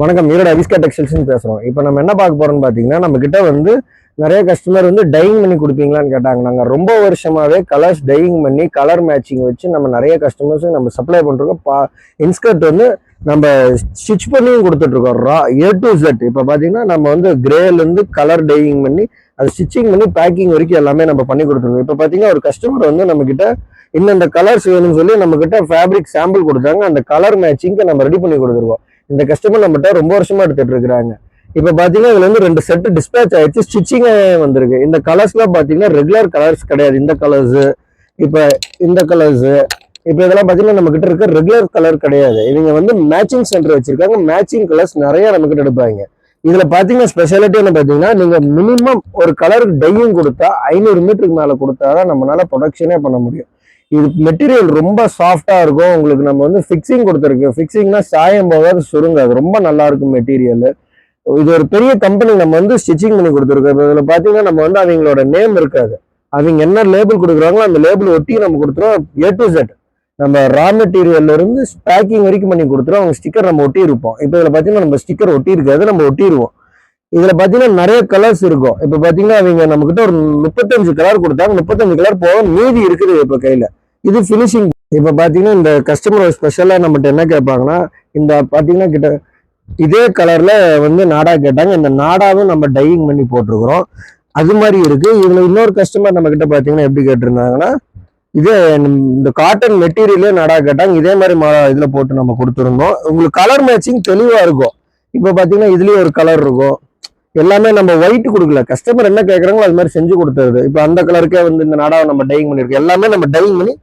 வணக்கம் ஈரோடு அவிஸ்கா டெக்ஸ்டைல்ஸ்னு பேசுகிறோம் இப்போ நம்ம என்ன பார்க்க போகிறோம்னு பார்த்தீங்கன்னா நம்மக்கிட்ட வந்து நிறைய கஸ்டமர் வந்து டையிங் பண்ணி கொடுப்பீங்களான்னு கேட்டாங்க. நாங்கள் ரொம்ப வருஷமாகவே கலர்ஸ் டையிங் பண்ணி கலர் மேட்சிங் வச்சு நம்ம நிறைய கஸ்டமர்ஸுக்கு நம்ம சப்ளை பண்ணுறோம் பா இன்ஸ்கர்ட் வந்து நம்ம ஸ்டிச் பண்ணியும் கொடுத்துட்ருக்கோம். ரா ஏ டு செட் இப்போ பார்த்தீங்கன்னா நம்ம வந்து கிரேலேருந்து கலர் டையிங் பண்ணி அது ஸ்டிச்சிங் பண்ணி பேக்கிங் வரைக்கும் எல்லாமே நம்ம பண்ணி கொடுத்துருக்கோம். இப்போ பார்த்தீங்கன்னா ஒரு கஸ்டமர் வந்து நம்மக்கிட்ட இந்தந்த கலர்ஸ் வேணும்னு சொல்லி நம்மக்கிட்ட ஃபேப்ரிக் சாம்பிள் கொடுத்தாங்க. அந்த கலர் மேட்சிங்க்கு நம்ம ரெடி பண்ணி கொடுத்துருக்கோம். இந்த கஸ்டமர் நம்மகிட்ட ரொம்ப வருஷமா எடுத்துட்டு இருக்கிறாங்க. இப்போ பார்த்தீங்கன்னா இதுல வந்து ரெண்டு செட்டு டிஸ்பேச் ஆயிடுச்சு. ஸ்டிச்சிங் வந்திருக்கு. இந்த கலர்ஸ்லாம் பார்த்தீங்கன்னா ரெகுலர் கலர்ஸ் கிடையாது. இந்த கலர்ஸ் இப்போ இந்த கலர்ஸ் இப்போ இதெல்லாம் பார்த்தீங்கன்னா நம்ம கிட்ட இருக்க ரெகுலர் கலர் கிடையாது. இவங்க வந்து மேட்சிங் சென்டர் வச்சிருக்காங்க. மேட்சிங் கலர்ஸ் நிறைய நம்ம கிட்ட எடுப்பாங்க. இதுல பாத்தீங்கன்னா ஸ்பெஷாலிட்டி என்ன பாத்தீங்கன்னா நீங்க மினிமம் ஒரு கலருக்கு டையும் கொடுத்தா ஐநூறு மீட்டருக்கு மேல கொடுத்தாதான் நம்மளால ப்ரொடக்ஷனே பண்ண முடியும். இது மெட்டீரியல் ரொம்ப சாஃப்டா இருக்கும். உங்களுக்கு நம்ம வந்து ஃபிக்ஸிங் கொடுத்துருக்கு ஃபிக்ஸிங்னா சாயம் போகாது சுருங்காது. ரொம்ப நல்லா இருக்கும் மெட்டீரியல் இது ஒரு பெரிய கம்பெனி நம்ம வந்து ஸ்டிச்சிங் பண்ணி கொடுத்துருக்கோம். இப்போ இதில் பார்த்தீங்கன்னா நம்ம வந்து அவங்களோட நேம் இருக்காது. அவங்க என்ன லேபிள் கொடுக்குறாங்களோ அந்த லேபிள் ஒட்டி நம்ம கொடுத்துருவோம். ஏ டு செட் நம்ம ரா மெட்டீரியல்ல இருந்து பேக்கிங் வரைக்கும் பண்ணி கொடுத்துருவோம். அவங்க ஸ்டிக்கர் நம்ம ஒட்டி இருப்போம் இப்போ இதில் பார்த்தீங்கன்னா நம்ம ஸ்டிக்கர் ஒட்டி இருக்காது நம்ம ஒட்டிடுவோம் இதுல பாத்தீங்கன்னா நிறைய கலர்ஸ் இருக்கும். இப்ப பாத்தீங்கன்னா அவங்க நம்ம கிட்ட ஒரு முப்பத்தஞ்சு கலர் கொடுத்தாங்க. முப்பத்தஞ்சு கலர் போக மீதி இருக்குது இப்ப கையில. இது ஃபினிஷிங் இப்ப பாத்தீங்கன்னா இந்த கஸ்டமர் ஸ்பெஷலா நம்மகிட்ட என்ன கேட்பாங்கன்னா இந்த பாத்தீங்கன்னா கிட்ட இதே கலர்ல வந்து நாடா கேட்டாங்க. இந்த நாடாவும் நம்ம டையிங் பண்ணி போட்டிருக்கிறோம். அது மாதிரி இருக்கு. இதுல இன்னொரு கஸ்டமர் நம்ம கிட்ட பாத்தீங்கன்னா எப்படி கேட்டிருந்தாங்கன்னா இதே இந்த காட்டன் மெட்டீரியலே நாடா கேட்டாங்க. இதே மாதிரி மா- இதுல போட்டு நம்ம கொடுத்துருந்தோம். உங்களுக்கு கலர் மேட்சிங் தெளிவா இருக்கும். இப்ப பாத்தீங்கன்னா இதுலயும் ஒரு கலர் இருக்கும். எல்லாமே நம்ம ஒயிட் கொடுக்கல. கஸ்டமர் என்ன கேட்குறாங்களோ அது மாதிரி செஞ்சு கொடுத்துருது இப்போ அந்த கலருக்கே வந்து இந்த நாடாவை நம்ம டையிங் பண்ணியிருக்கோம். எல்லாமே நம்ம டைங் பண்ணி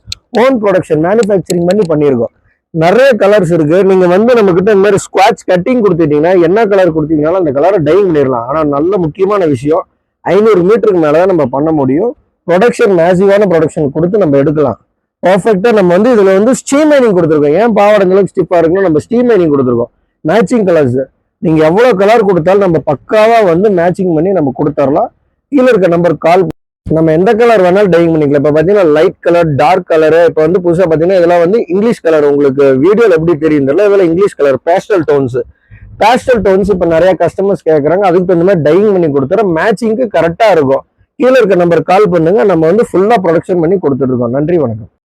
ஓன் ப்ரொடக்ஷன் மேனுஃபேக்சரிங் பண்ணி பண்ணியிருக்கோம். நிறைய கலர்ஸ் இருக்கு. நீங்க வந்து நம்ம கிட்ட இந்த மாதிரி ஸ்குவாட்ச் கட்டிங் கொடுத்துட்டீங்கன்னா என்ன கலர் கொடுத்தீங்கனாலும் அந்த கலரை டைங் பண்ணிடலாம். ஆனால் நல்ல முக்கியமான விஷயம் ஐநூறு மீட்டருக்கு மேலே தான் நம்ம பண்ண முடியும். ப்ரொடக்ஷன் மேசிவான ப்ரொடக்ஷன் கொடுத்து நம்ம எடுக்கலாம். பர்ஃபெக்டாக நம்ம வந்து இதில் வந்து ஸ்டீம் மைனிங் கொடுத்துருக்கோம். ஏன் பாவாடைங்களுக்கு ஸ்டிப்பாக இருக்குன்னு நம்ம ஸ்டீம் மைனிங் கொடுத்துருக்கோம். மேட்சிங் கலர்ஸ் நீங்கள் எவ்வளோ கலர் கொடுத்தாலும் நம்ம பக்காவாக வந்து மேட்சிங் பண்ணி நம்ம கொடுத்துடலாம் கீழே இருக்க நம்பர் கால் நம்ம எந்த கலர் வேணாலும் டையிங் பண்ணிக்கலாம். இப்போ பார்த்தீங்கன்னா லைட் கலர் டார்க் கலரு இப்போ வந்து புதுசாக பார்த்தீங்கன்னா இதெல்லாம் வந்து இங்கிலீஷ் கலர் உங்களுக்கு வீடியோவில் எப்படி தெரியும் தெரியல. இதெல்லாம் English colour pastel tones pastel tones இப்போ நிறைய கஸ்டமர்ஸ் கேட்குறாங்க அதுக்கு தகுந்த மாதிரி டையிங் பண்ணி கொடுத்துறோம். மேட்சிங்க்கு கரெக்டாக இருக்கும். கீழே இருக்க நம்பர் கால் பண்ணுங்க. நம்ம வந்து ஃபுல்லாக ப்ரொடக்ஷன் பண்ணி கொடுத்துட்ருக்கோம் நன்றி வணக்கம்.